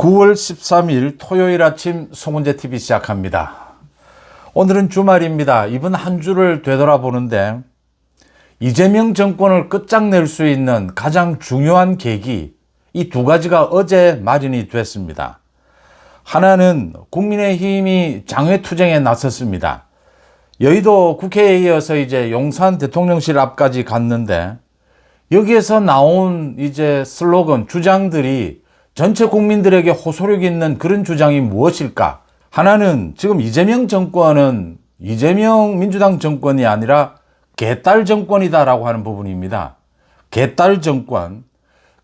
9월 13일 토요일 아침 송은재 TV 시작합니다. 오늘은 주말입니다. 이번 한 주를 되돌아보는데 이재명 정권을 끝장낼 수 있는 가장 중요한 계기 이 두 가지가 어제 마련이 됐습니다. 하나는 국민의힘이 장외투쟁에 나섰습니다. 여의도 국회에 이어서 이제 용산 대통령실 앞까지 갔는데 여기에서 나온 이제 슬로건 주장들이 전체 국민들에게 호소력 있는 그런 주장이 무엇일까? 하나는 지금 이재명 정권은 이재명 민주당 정권이 아니라 개딸 정권이다라고 하는 부분입니다. 개딸 정권.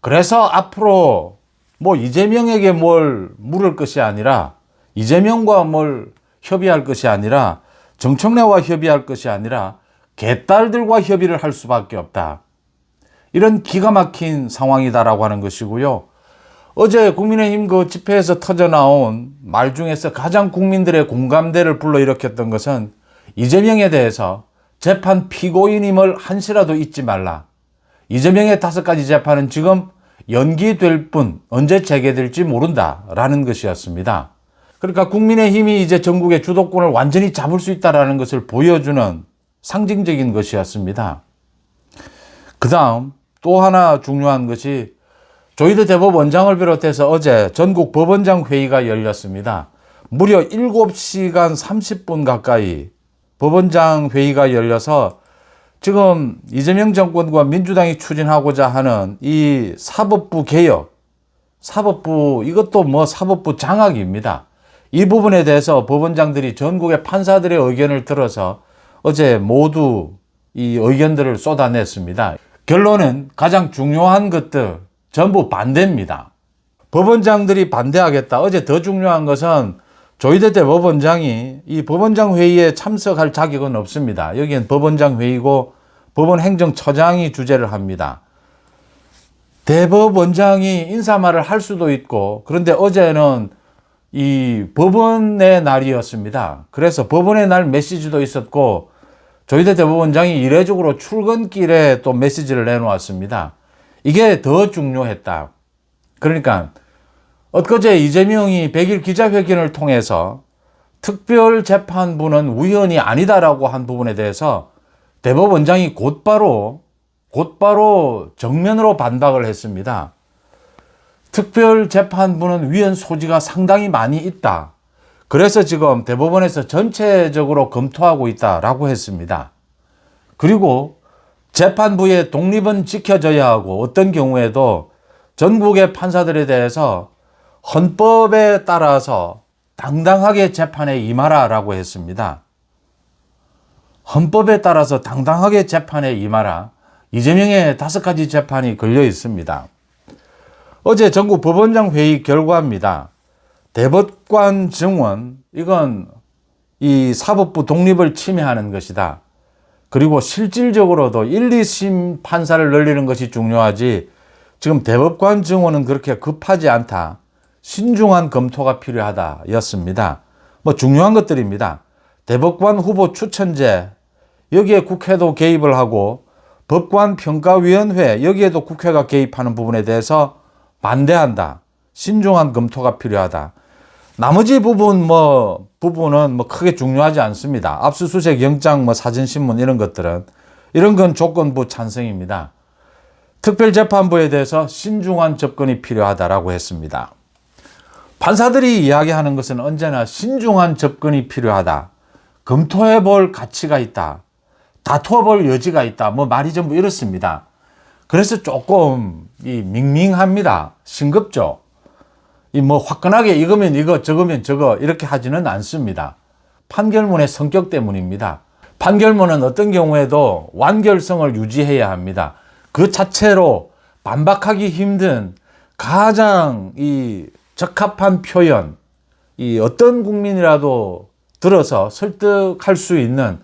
그래서 앞으로 뭐 이재명에게 뭘 물을 것이 아니라 이재명과 뭘 협의할 것이 아니라 정청래와 협의할 것이 아니라 개딸들과 협의를 할 수밖에 없다. 이런 기가 막힌 상황이다라고 하는 것이고요. 어제 국민의힘 그 집회에서 터져 나온 말 중에서 가장 국민들의 공감대를 불러일으켰던 것은 이재명에 대해서 재판 피고인임을 한시라도 잊지 말라. 이재명의 다섯 가지 재판은 지금 연기될 뿐 언제 재개될지 모른다 라는 것이었습니다. 그러니까 국민의힘이 이제 전국의 주도권을 완전히 잡을 수 있다라는 것을 보여주는 상징적인 것이었습니다. 그 다음 또 하나 중요한 것이 조희대 대법원장을 비롯해서 어제 전국 법원장 회의가 열렸습니다. 무려 7시간 30분 가까이 법원장 회의가 열려서 지금 이재명 정권과 민주당이 추진하고자 하는 이 사법부 개혁, 사법부, 이것도 뭐 사법부 장악입니다. 이 부분에 대해서 법원장들이 전국의 판사들의 의견을 들어서 어제 모두 이 의견들을 쏟아냈습니다. 결론은 가장 중요한 것들 전부 반대입니다. 법원장들이 반대하겠다. 어제 더 중요한 것은 조희대 대법원장이 이 법원장 회의에 참석할 자격은 없습니다. 여기엔 법원장 회의고 법원 행정처장이 주재를 합니다. 대법원장이 인사말을 할 수도 있고 그런데 어제는 이 법원의 날이었습니다. 그래서 법원의 날 메시지도 있었고 조희대 대법원장이 이례적으로 출근길에 또 메시지를 내놓았습니다. 이게 더 중요했다. 그러니까 엊그제 이재명이 100일 기자회견을 통해서 특별재판부는 우연이 아니다라고 한 부분에 대해서 대법원장이 곧바로 곧바로 정면으로 반박을 했습니다. 특별재판부는 위헌 소지가 상당히 많이 있다. 그래서 지금 대법원에서 전체적으로 검토하고 있다라고 했습니다. 그리고 재판부의 독립은 지켜져야 하고 어떤 경우에도 전국의 판사들에 대해서 헌법에 따라서 당당하게 재판에 임하라라고 했습니다. 헌법에 따라서 당당하게 재판에 임하라. 이재명의 다섯 가지 재판이 걸려 있습니다. 어제 전국 법원장 회의 결과입니다. 대법관 증원, 이건 이 사법부 독립을 침해하는 것이다. 그리고 실질적으로도 1, 2심 판사를 늘리는 것이 중요하지 지금 대법관 증원은 그렇게 급하지 않다. 신중한 검토가 필요하다. 였습니다. 뭐 중요한 것들입니다. 대법관 후보 추천제, 여기에 국회도 개입을 하고 법관 평가위원회, 여기에도 국회가 개입하는 부분에 대해서 반대한다. 신중한 검토가 필요하다. 나머지 부분 뭐 부분은 뭐 크게 중요하지 않습니다. 압수수색 영장 뭐 사진 신문 이런 것들은 이런 건 조건부 찬성입니다. 특별재판부에 대해서 신중한 접근이 필요하다라고 했습니다. 판사들이 이야기하는 것은 언제나 신중한 접근이 필요하다. 검토해 볼 가치가 있다. 다투어 볼 여지가 있다. 뭐 말이 전부 이렇습니다. 그래서 조금 이 밍밍합니다. 싱겁죠. 이 뭐 화끈하게 이거면 이거 저거면 저거 이렇게 하지는 않습니다. 판결문의 성격 때문입니다. 판결문은 어떤 경우에도 완결성을 유지해야 합니다. 그 자체로 반박하기 힘든 가장 이 적합한 표현, 이 어떤 국민이라도 들어서 설득할 수 있는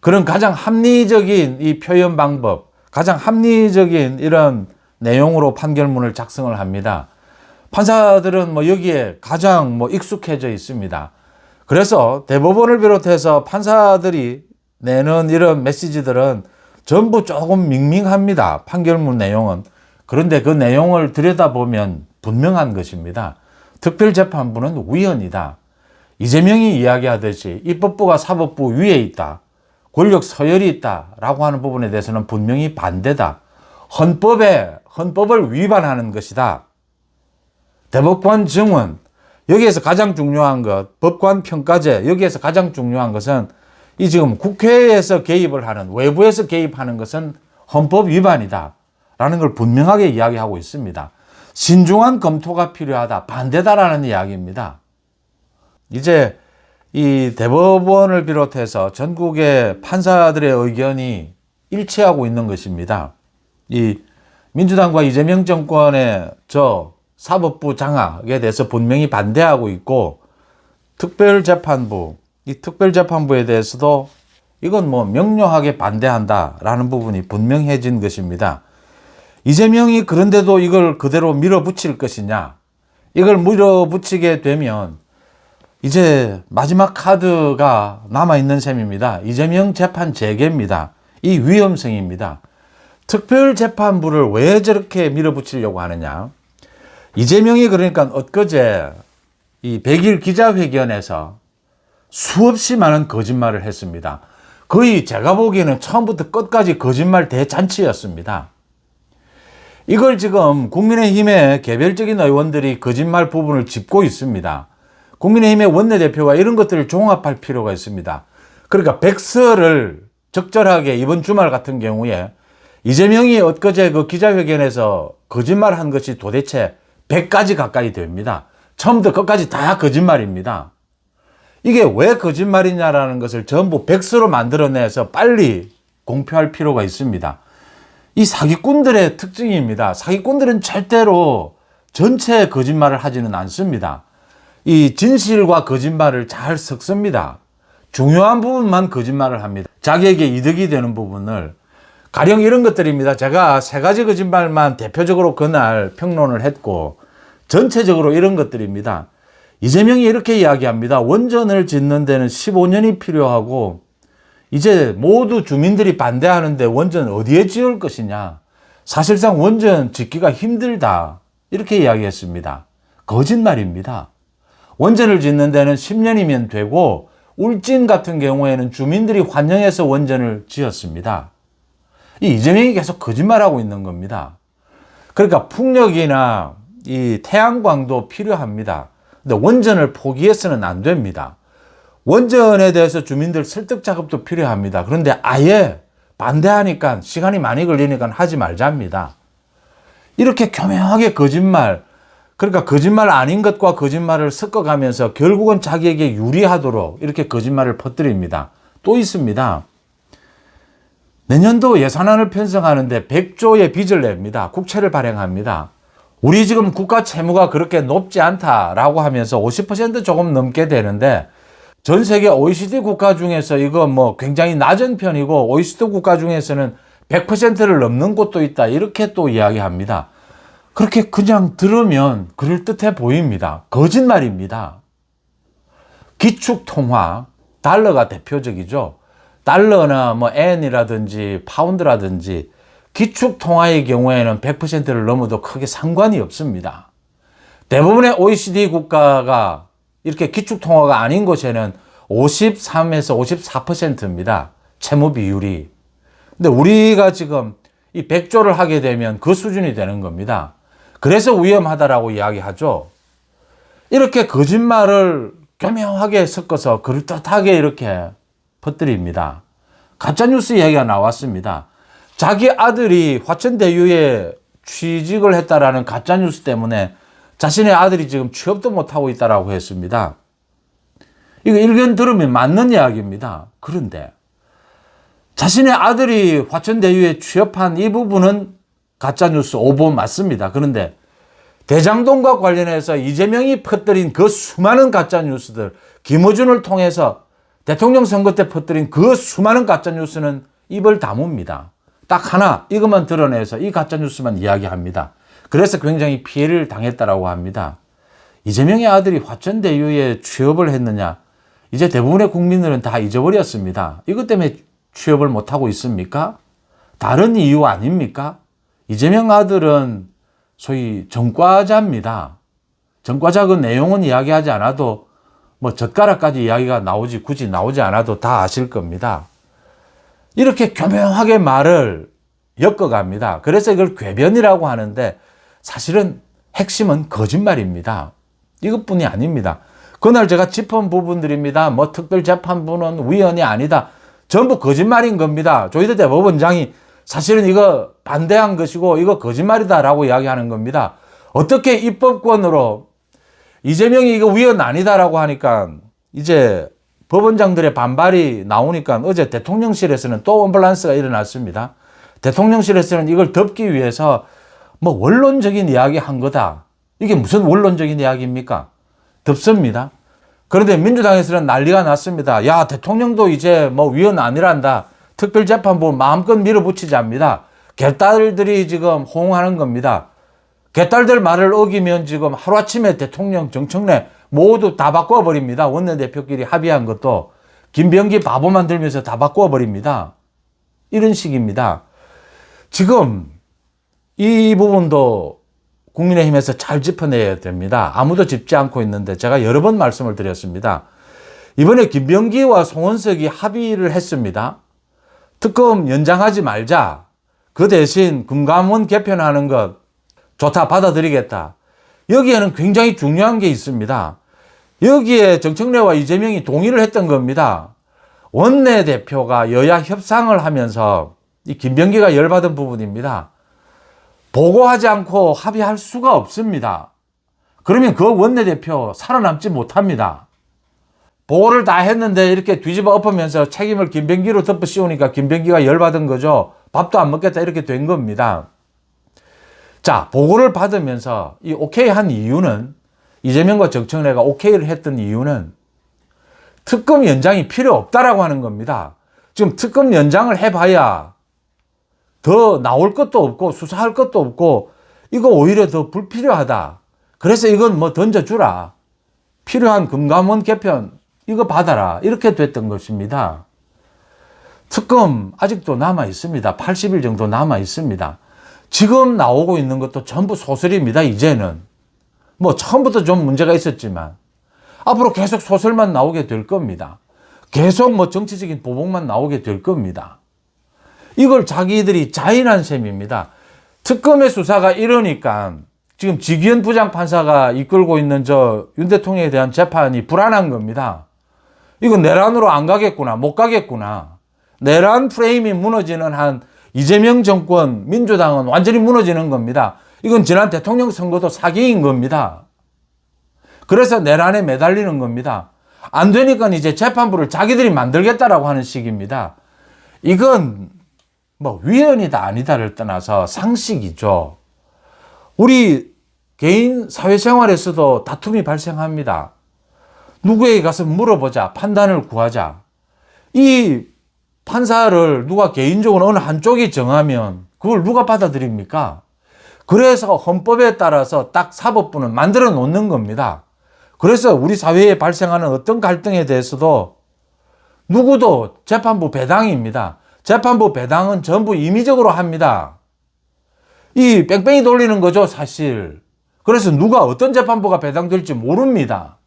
그런 가장 합리적인 이 표현 방법, 가장 합리적인 이런 내용으로 판결문을 작성을 합니다. 판사들은 뭐 여기에 가장 뭐 익숙해져 있습니다. 그래서 대법원을 비롯해서 판사들이 내는 이런 메시지들은 전부 조금 밍밍합니다. 판결문 내용은. 그런데 그 내용을 들여다보면 분명한 것입니다. 특별재판부는 위헌이다. 이재명이 이야기하듯이 입법부가 사법부 위에 있다. 권력 서열이 있다 라고 하는 부분에 대해서는 분명히 반대다. 헌법에 헌법을 위반하는 것이다. 대법관 증언 여기에서 가장 중요한 것 법관 평가제 여기에서 가장 중요한 것은 이 지금 국회에서 개입을 하는 외부에서 개입하는 것은 헌법 위반이다. 라는 걸 분명하게 이야기하고 있습니다. 신중한 검토가 필요하다. 반대다라는 이야기입니다. 이제 이 대법원을 비롯해서 전국의 판사들의 의견이 일치하고 있는 것입니다. 이 민주당과 이재명 정권의 저 사법부 장악에 대해서 분명히 반대하고 있고 특별재판부, 이 특별재판부에 대해서도 이건 뭐 명료하게 반대한다라는 부분이 분명해진 것입니다. 이재명이 그런데도 이걸 그대로 밀어붙일 것이냐? 이걸 밀어붙이게 되면 이제 마지막 카드가 남아있는 셈입니다. 이재명 재판 재개입니다. 이 위험성입니다. 특별재판부를 왜 저렇게 밀어붙이려고 하느냐? 이재명이 그러니까 엊그제 이 100일 기자회견에서 수없이 많은 거짓말을 했습니다. 거의 제가 보기에는 처음부터 끝까지 거짓말 대잔치였습니다. 이걸 지금 국민의힘의 개별적인 의원들이 거짓말 부분을 짚고 있습니다. 국민의힘의 원내대표가 이런 것들을 종합할 필요가 있습니다. 그러니까 백서를 적절하게 이번 주말 같은 경우에 이재명이 엊그제 그 기자회견에서 거짓말한 것이 도대체 100가지 가까이 됩니다. 처음부터 끝까지 다 거짓말입니다. 이게 왜 거짓말이냐라는 것을 전부 백서로 만들어내서 빨리 공표할 필요가 있습니다. 이 사기꾼들의 특징입니다. 사기꾼들은 절대로 전체 거짓말을 하지는 않습니다. 이 진실과 거짓말을 잘 섞습니다. 중요한 부분만 거짓말을 합니다. 자기에게 이득이 되는 부분을 가령 이런 것들입니다. 제가 세 가지 거짓말만 대표적으로 그날 평론을 했고 전체적으로 이런 것들입니다. 이재명이 이렇게 이야기합니다. 원전을 짓는 데는 15년이 필요하고 이제 모두 주민들이 반대하는데 원전 어디에 지을 것이냐. 사실상 원전 짓기가 힘들다. 이렇게 이야기했습니다. 거짓말입니다. 원전을 짓는 데는 10년이면 되고 울진 같은 경우에는 주민들이 환영해서 원전을 지었습니다. 이 이재명이 계속 거짓말하고 있는 겁니다. 그러니까 풍력이나 이 태양광도 필요합니다. 근데 원전을 포기해서는 안 됩니다. 원전에 대해서 주민들 설득 작업도 필요합니다. 그런데 아예 반대하니까 시간이 많이 걸리니까 하지 말자입니다. 이렇게 교묘하게 거짓말, 그러니까 거짓말 아닌 것과 거짓말을 섞어가면서 결국은 자기에게 유리하도록 이렇게 거짓말을 퍼뜨립니다. 또 있습니다. 내년도 예산안을 편성하는데 100조의 빚을 냅니다. 국채를 발행합니다. 우리 지금 국가 채무가 그렇게 높지 않다라고 하면서 50% 조금 넘게 되는데 전 세계 OECD 국가 중에서 이거 뭐 굉장히 낮은 편이고 OECD 국가 중에서는 100%를 넘는 곳도 있다. 이렇게 또 이야기합니다. 그렇게 그냥 들으면 그럴듯해 보입니다. 거짓말입니다. 기축통화, 달러가 대표적이죠. 달러나 뭐 엔이라든지 파운드라든지 기축 통화의 경우에는 100%를 넘어도 크게 상관이 없습니다. 대부분의 OECD 국가가 이렇게 기축 통화가 아닌 곳에는 53에서 54%입니다. 채무 비율이. 근데 우리가 지금 이 100조를 하게 되면 그 수준이 되는 겁니다. 그래서 위험하다라고 이야기하죠. 이렇게 거짓말을 교묘하게 섞어서 그럴듯하게 이렇게 퍼뜨립니다. 가짜뉴스 이야기가 나왔습니다. 자기 아들이 화천대유에 취직을 했다라는 가짜뉴스 때문에 자신의 아들이 지금 취업도 못하고 있다라고 했습니다. 이거 일견 들으면 맞는 이야기입니다. 그런데 자신의 아들이 화천대유에 취업한 이 부분은 가짜뉴스 오보 맞습니다. 그런데 대장동과 관련해서 이재명이 퍼뜨린 그 수많은 가짜뉴스들, 김어준을 통해서 대통령 선거 때 퍼뜨린 그 수많은 가짜뉴스는 입을 다뭅니다. 딱 하나, 이것만 드러내서 이 가짜뉴스만 이야기합니다. 그래서 굉장히 피해를 당했다라고 합니다. 이재명의 아들이 화천대유에 취업을 했느냐? 이제 대부분의 국민들은 다 잊어버렸습니다. 이것 때문에 취업을 못하고 있습니까? 다른 이유 아닙니까? 이재명 아들은 소위 전과자입니다. 전과자 그 내용은 이야기하지 않아도 뭐 젓가락까지 이야기가 나오지 굳이 나오지 않아도 다 아실 겁니다. 이렇게 교묘하게 말을 엮어갑니다. 그래서 이걸 궤변이라고 하는데 사실은 핵심은 거짓말입니다. 이것뿐이 아닙니다. 그날 제가 짚은 부분들입니다. 뭐 특별재판부는 위헌이 아니다. 전부 거짓말인 겁니다. 조희대 대법원장이 사실은 이거 반대한 것이고 이거 거짓말이다라고 이야기하는 겁니다. 어떻게 입법권으로 이재명이 이거 위헌 아니다라고 하니까 이제 법원장들의 반발이 나오니까 어제 대통령실에서는 또 언밸런스가 일어났습니다. 대통령실에서는 이걸 덮기 위해서 뭐 원론적인 이야기 한 거다. 이게 무슨 원론적인 이야기입니까? 덮습니다. 그런데 민주당에서는 난리가 났습니다. 야, 대통령도 이제 뭐 위헌 아니란다. 특별재판부 마음껏 밀어붙이자입니다. 개딸들이 지금 호응하는 겁니다. 개딸들 말을 어기면 지금 하루아침에 대통령 정청래 모두 다 바꿔버립니다. 원내대표끼리 합의한 것도 김병기 바보 만들면서 다 바꿔버립니다. 이런 식입니다. 지금 이 부분도 국민의힘에서 잘 짚어내야 됩니다. 아무도 짚지 않고 있는데 제가 여러 번 말씀을 드렸습니다. 이번에 김병기와 송원석이 합의를 했습니다. 특검 연장하지 말자. 그 대신 금감원 개편하는 것 좋다 받아들이겠다. 여기에는 굉장히 중요한 게 있습니다. 여기에 정청래와 이재명이 동의를 했던 겁니다. 원내대표가 여야 협상을 하면서 이 김병기가 열받은 부분입니다. 보고하지 않고 합의할 수가 없습니다. 그러면 그 원내대표 살아남지 못합니다. 보고를 다 했는데 이렇게 뒤집어 엎으면서 책임을 김병기로 덮어 씌우니까 김병기가 열받은 거죠. 밥도 안 먹겠다 이렇게 된 겁니다. 자, 보고를 받으면서 이 오케이 한 이유는 이재명과 정청래가 오케이를 했던 이유는 특검 연장이 필요 없다라고 하는 겁니다. 지금 특검 연장을 해봐야 더 나올 것도 없고 수사할 것도 없고 이거 오히려 더 불필요하다. 그래서 이건 뭐 던져주라. 필요한 금감원 개편 이거 받아라. 이렇게 됐던 것입니다. 특검 아직도 남아 있습니다. 80일 정도 남아 있습니다. 지금 나오고 있는 것도 전부 소설입니다. 이제는. 뭐 처음부터 좀 문제가 있었지만 앞으로 계속 소설만 나오게 될 겁니다. 계속 뭐 정치적인 보복만 나오게 될 겁니다. 이걸 자기들이 자인한 셈입니다. 특검의 수사가 이러니까 지금 지기현 부장판사가 이끌고 있는 저 윤 대통령에 대한 재판이 불안한 겁니다. 이거 내란으로 안 가겠구나, 못 가겠구나. 내란 프레임이 무너지는 한 이재명 정권, 민주당은 완전히 무너지는 겁니다. 이건 지난 대통령 선거도 사기인 겁니다. 그래서 내란에 매달리는 겁니다. 안 되니까 이제 재판부를 자기들이 만들겠다라고 하는 식입니다. 이건 뭐 위헌이다 아니다를 떠나서 상식이죠. 우리 개인 사회생활에서도 다툼이 발생합니다. 누구에게 가서 물어보자, 판단을 구하자. 이 판사를 누가 개인적으로 어느 한쪽이 정하면 그걸 누가 받아들입니까? 그래서 헌법에 따라서 딱 사법부는 만들어 놓는 겁니다. 그래서 우리 사회에 발생하는 어떤 갈등에 대해서도 누구도 재판부 배당입니다. 재판부 배당은 전부 임의적으로 합니다. 이 뺑뺑이 돌리는 거죠, 사실. 그래서 누가 어떤 재판부가 배당될지 모릅니다.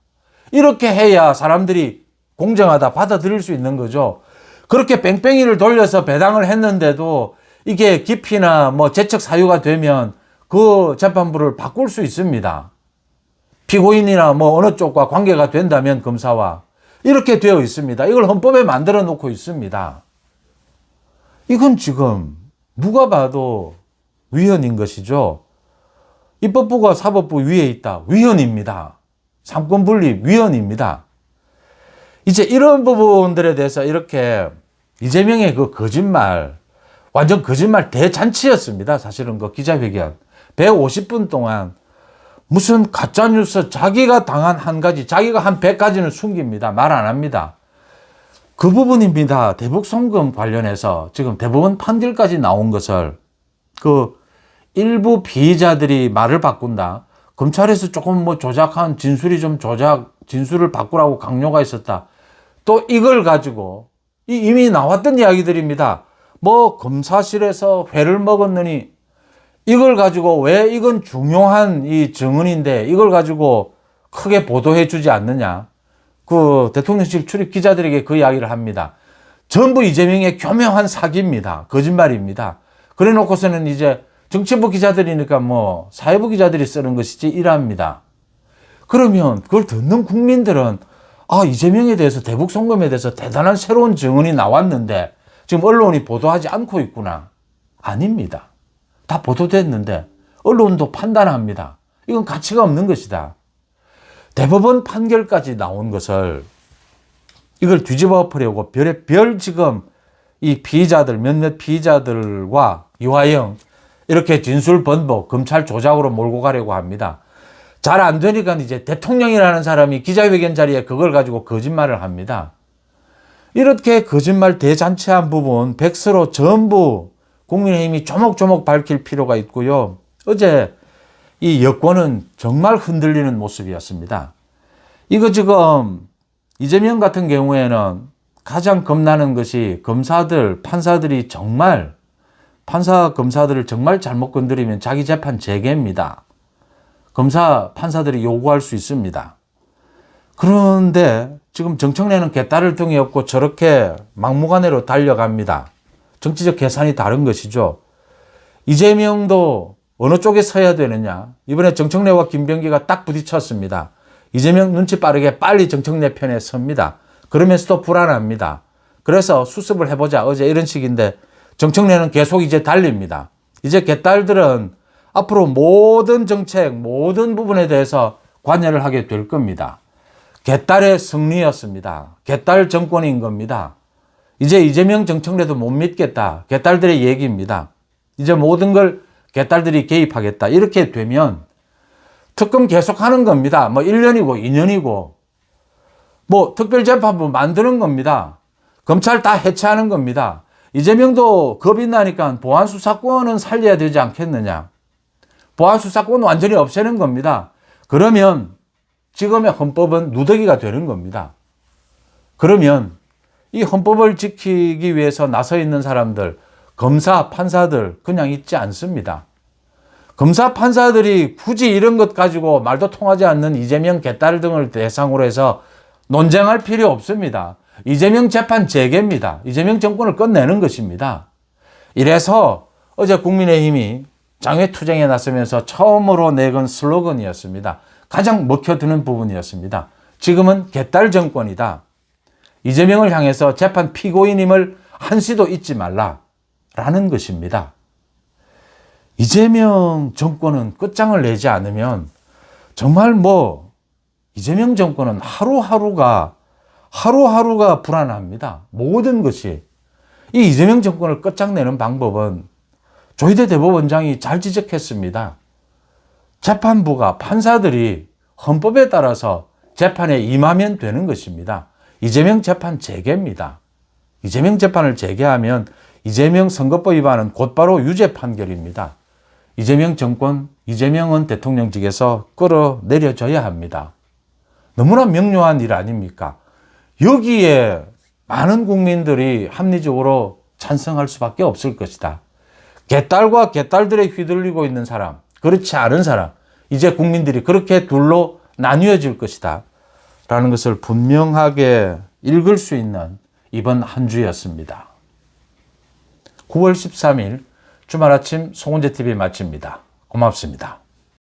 이렇게 해야 사람들이 공정하다 받아들일 수 있는 거죠. 그렇게 뺑뺑이를 돌려서 배당을 했는데도 이게 깊이나 뭐 재척 사유가 되면 그 재판부를 바꿀 수 있습니다. 피고인이나 뭐 어느 쪽과 관계가 된다면 검사와 이렇게 되어 있습니다. 이걸 헌법에 만들어 놓고 있습니다. 이건 지금 누가 봐도 위헌인 것이죠. 입법부가 사법부 위에 있다. 위헌입니다. 삼권 분립 위헌입니다. 이제 이런 부분들에 대해서 이렇게 이재명의 그 거짓말, 완전 거짓말 대잔치였습니다. 사실은 그 기자회견. 150분 동안 무슨 가짜뉴스 자기가 당한 한 가지, 자기가 한 100가지는 숨깁니다. 말 안 합니다. 그 부분입니다. 대북 송금 관련해서 지금 대법원 판결까지 나온 것을 그 일부 피의자들이 말을 바꾼다. 검찰에서 조금 뭐 조작한 진술이 좀 조작, 진술을 바꾸라고 강요가 있었다. 또 이걸 가지고 이미 나왔던 이야기들입니다. 뭐 검사실에서 회를 먹었느니 이걸 가지고 왜 이건 중요한 이 증언인데 이걸 가지고 크게 보도해 주지 않느냐. 그 대통령실 출입 기자들에게 그 이야기를 합니다. 전부 이재명의 교묘한 사기입니다. 거짓말입니다. 그래 놓고서는 이제 정치부 기자들이니까 뭐 사회부 기자들이 쓰는 것이지 이랍니다. 그러면 그걸 듣는 국민들은 아, 이재명에 대해서 대북 송금에 대해서 대단한 새로운 증언이 나왔는데 지금 언론이 보도하지 않고 있구나. 아닙니다. 다 보도됐는데 언론도 판단합니다. 이건 가치가 없는 것이다. 대법원 판결까지 나온 것을 이걸 뒤집어 엎으려고 별의 별 지금 이 피의자들 몇몇 피의자들과 유하영 이렇게 진술 번복 검찰 조작으로 몰고 가려고 합니다. 잘 안 되니까 이제 대통령이라는 사람이 기자회견 자리에 그걸 가지고 거짓말을 합니다. 이렇게 거짓말 대잔치한 부분 백서로 전부 국민의힘이 조목조목 밝힐 필요가 있고요. 어제 이 여권은 정말 흔들리는 모습이었습니다. 이거 지금 이재명 같은 경우에는 가장 겁나는 것이 검사들, 판사들이 정말 판사, 검사들을 정말 잘못 건드리면 자기 재판 재개입니다. 검사, 판사들이 요구할 수 있습니다. 그런데 지금 정청래는 개딸을 등에 업고 저렇게 막무가내로 달려갑니다. 정치적 계산이 다른 것이죠. 이재명도 어느 쪽에 서야 되느냐. 이번에 정청래와 김병기가 딱 부딪혔습니다. 이재명 눈치 빠르게 빨리 정청래 편에 섭니다. 그러면서도 불안합니다. 그래서 수습을 해보자. 어제 이런 식인데 정청래는 계속 이제 달립니다. 이제 개딸들은 앞으로 모든 정책, 모든 부분에 대해서 관여를 하게 될 겁니다. 개딸의 승리였습니다. 개딸 정권인 겁니다. 이제 이재명 정청래도 못 믿겠다. 개딸들의 얘기입니다. 이제 모든 걸 개딸들이 개입하겠다. 이렇게 되면 특검 계속 하는 겁니다. 뭐 1년이고 2년이고 뭐 특별재판부 만드는 겁니다. 검찰 다 해체하는 겁니다. 이재명도 겁이 나니까 보안수사권은 살려야 되지 않겠느냐. 보안 수사권 완전히 없애는 겁니다. 그러면 지금의 헌법은 누더기가 되는 겁니다. 그러면 이 헌법을 지키기 위해서 나서 있는 사람들, 검사, 판사들 그냥 있지 않습니다. 검사, 판사들이 굳이 이런 것 가지고 말도 통하지 않는 이재명 개딸 등을 대상으로 해서 논쟁할 필요 없습니다. 이재명 재판 재개입니다. 이재명 정권을 끝내는 것입니다. 이래서 어제 국민의힘이 장외투쟁에 나서면서 처음으로 내건 슬로건이었습니다. 가장 먹혀드는 부분이었습니다. 지금은 개딸 정권이다. 이재명을 향해서 재판 피고인임을 한시도 잊지 말라. 라는 것입니다. 이재명 정권은 끝장을 내지 않으면 정말 뭐 이재명 정권은 하루하루가 하루하루가 불안합니다. 모든 것이 이 이재명 정권을 끝장내는 방법은 조희대 대법원장이 잘 지적했습니다. 재판부가 판사들이 헌법에 따라서 재판에 임하면 되는 것입니다. 이재명 재판 재개입니다. 이재명 재판을 재개하면 이재명 선거법 위반은 곧바로 유죄 판결입니다. 이재명 정권, 이재명은 대통령직에서 끌어내려져야 합니다. 너무나 명료한 일 아닙니까? 여기에 많은 국민들이 합리적으로 찬성할 수밖에 없을 것이다. 개딸과 개딸들에 휘둘리고 있는 사람, 그렇지 않은 사람, 이제 국민들이 그렇게 둘로 나뉘어질 것이다. 라는 것을 분명하게 읽을 수 있는 이번 한 주였습니다. 9월 13일 주말 아침 송은재 TV 마칩니다. 고맙습니다.